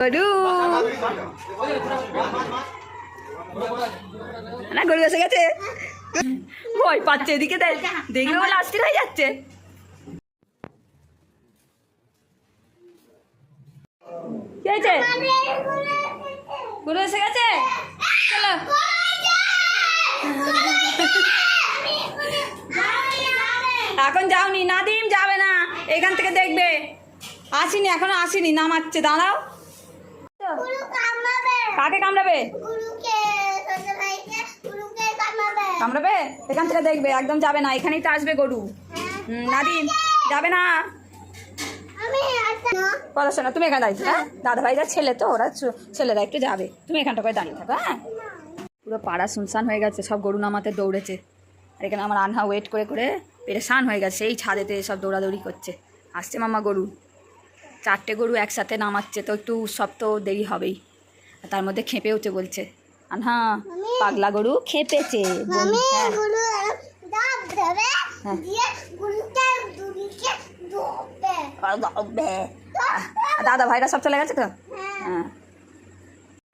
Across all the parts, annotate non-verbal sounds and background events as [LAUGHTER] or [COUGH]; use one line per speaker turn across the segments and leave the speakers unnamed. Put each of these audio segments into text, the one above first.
গরু। না, গরু এসে গেছে। ভয় পাচ্ছে এদিকে, দেখ। দেখলে বলে অস্থির হয়ে যাচ্ছে। কি হয়েছে? গরু এসে গেছে? চলো। এখন যাওনি। নাদিম যাবে না। এখান থেকে দেখবে। আসিনি, এখনও আসিনি। নামাচ্ছে। দাঁড়াও। কাকে কামড়াবে? কামড়াবে। এখান থেকে দেখবে একদম যাবে না এখানেই তো আসবে গরু। হুম, নাদিম যাবে। না। পড়াশোনা তুমি এখানে দাঁড়িয়ে থাকো, হ্যাঁ? দাদা ভাইরা ছেলে তো ওরা ছেলেরা একটু যাবে। তুমি এখানটা করে দাঁড়িয়ে থাকো হ্যাঁ? পুরো পাড়া শুনশান হয়ে গেছে সব গরু নামাতে দৌড়েছে। আর এখানে আমার আনহা ওয়েট করে করে পেরেশান হয়ে গেছে এই ছাদেতে সব দৌড়াদৌড়ি করছে। আসছে মামা গরু। চারটে গরু একসাথে নামাচ্ছে তো একটু সব তো দেরি হবেই। আর তার মধ্যে খেপে উঠে বলছে আনহা পাগলা গরু খেপেছে। হ্যাঁ। হ্যাঁ। আর দাদা ভাইরা সব চলে গেছে তো? হ্যাঁ।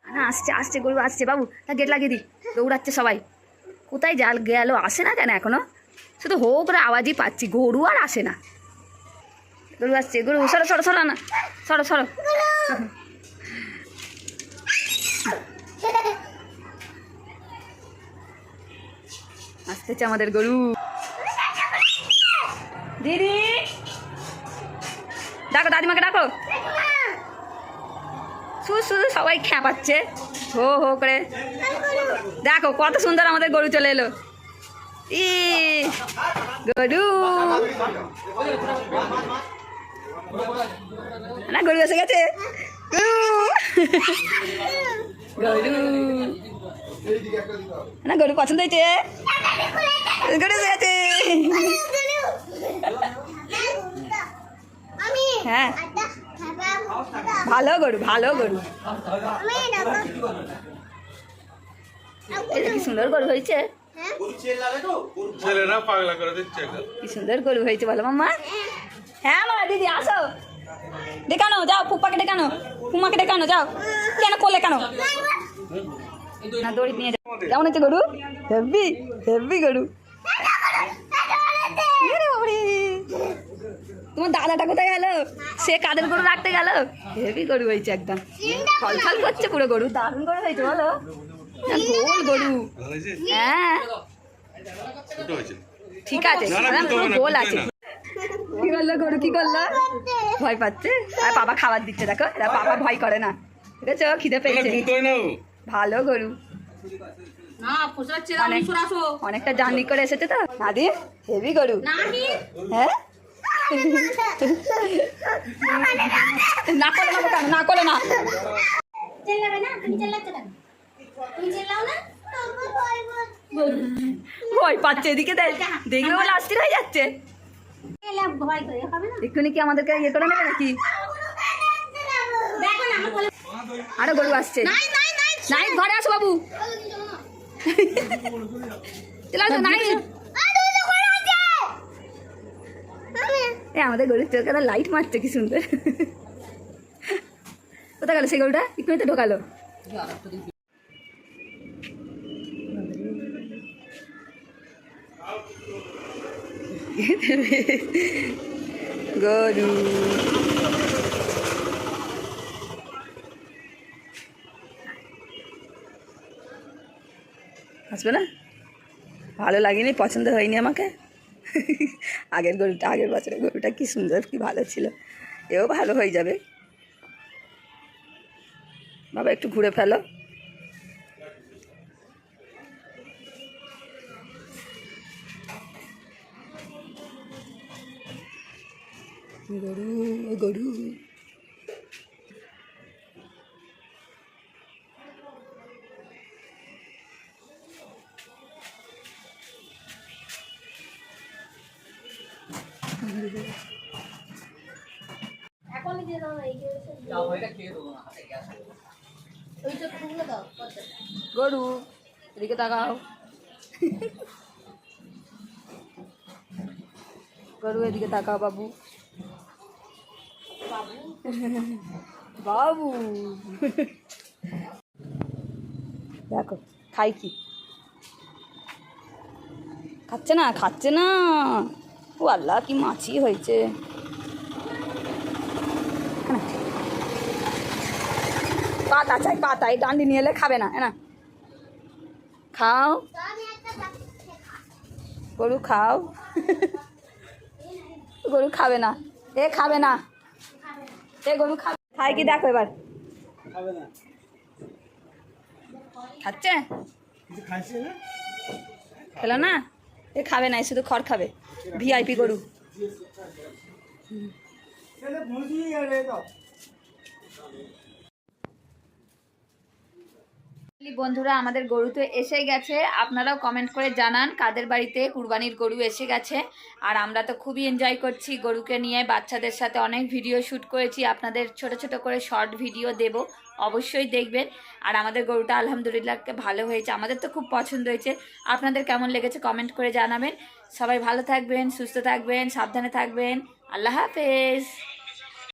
না আসছে আসছে গরু আসছে। বাবু তা গেট লাগিয়ে দিই দৌড়াচ্ছে সবাই। কোথায় জাল গেল আসে না কেন এখনও? শুধু হোক করে আওয়াজই পাচ্ছি গরু আর আসে না। গরু আসছে। গরু, সরো সরো সরো না সরো সরো। আসতেছে আমাদের গরু। দিদি! ডাকো, দাদিমাকে ডাকো। শুধু শুধু সবাই খ্যাপাচ্ছে হো হো করে। দেখো, কত সুন্দর আমাদের গরু চলে এলো। ই, গরু। না গরু এসে গেছে। গরু। না গরু পছন্দ হয়েছে? গরু এসে গেছে। হ্যাঁ। ভালো গরু ভালো গরু। এটা কি সুন্দর গরু হয়েছে?
ছেলেরা পাগলা করে দিচ্ছে
কি সুন্দর গরু হয়েছে বলো মাম্মা। হ্যাঁ মা দিদি আসো। ডেকানো যাও ফুপাকে ডেকানো ফুমাকে ডেকানো যাও। কেন কোলে কেন? না দড়ি নিয়ে যাও। কেমন হচ্ছে গরু? হেভি হেভি গরু। তোমার দাদাটা কোথায় গেল? সে কাদের গরু রাখতে গেল? হেভি গরু হয়েছে একদম। ফল ফল করছে পুরো গরু দারুণ গরু হয়েছে বলো। না, গোল গরু। হ্যাঁ। ঠিক আছে গোল আছে। কি করল গরু? কি করল? ভয় পাচ্ছে? আর বাবা খাবার দিচ্ছে দেখো। এরা বাবা ভয় করে না। ঠিক আছে খিদে পেয়েছে। ভালো গরু। অনেকটা জার্নি করে এসেছে তো। নাদি হেভি গরু। হ্যাঁ? না করে না কেন না করে না। ভয় পাচ্ছে এদিকে দেখ। দেখলে বলে হয়ে যাচ্ছে। এক্ষুনি কি আমাদেরকে ইয়ে করে নেবে নাকি? আরও গরু আসছে।
নাই নাই নাই
নাই ঘরে আসো বাবু। চলে আসো আমাদের গরুর চোখে লাইট মারছে কি সুন্দর। কোথায় গেল সেই গরুটা? একটু [LAUGHS] গরু আসবে না? ভালো লাগেনি? পছন্দ হয়নি আমাকে? [LAUGHS] আগের গরুটা, আগের বছরের গরুটা কি সুন্দর, কি ভালো ছিল। এও ভালো হয়ে যাবে। বাবা, একটু ঘুরে ফেলো। গরু ও গরু।
এখন দিয়ে দাও এই যে ওই তো টুকরো দাও কত
গরু এদিকে তাকাও। গরু এদিকে তাকাও বাবু। বাবু। দেখো, খাই কি? খাচ্ছে না খাচ্ছে না। ও আল্লাহ, কি মাছি হয়েছে। পাতা চাই, পাতা, এই ডান্ডি নিয়ে এলে খাবে না না খাও। গরু খাও। গরু খাবে না, এ খাবে না। খায় কি দেখো এবার। খেলো না? এ খাবে না শুধু খড় খাবে। ভিআইপি গরু। বন্ধুরা, আমাদের গরু তো এসে গেছে। আপনারাও কমেন্ট করে জানান, কাদের বাড়িতে কুরবানির গরু এসে গেছে। আর আমরা তো খুবই এনজয় করছি গরুকে নিয়ে। বাচ্চাদের সাথে অনেক ভিডিও শ্যুট করেছি। আপনাদের ছোট ছোট করে শর্ট ভিডিও দেব, অবশ্যই দেখবেন। আর আমাদের গরুটা আলহামদুলিল্লাহ ভালো হয়েছে। আমাদের তো খুব পছন্দ হয়েছে। আপনাদের কেমন লেগেছে কমেন্ট করে জানাবেন। সবাই ভালো থাকবেন, সুস্থ থাকবেন, সাবধানে থাকবেন। আল্লাহ হাফেজ।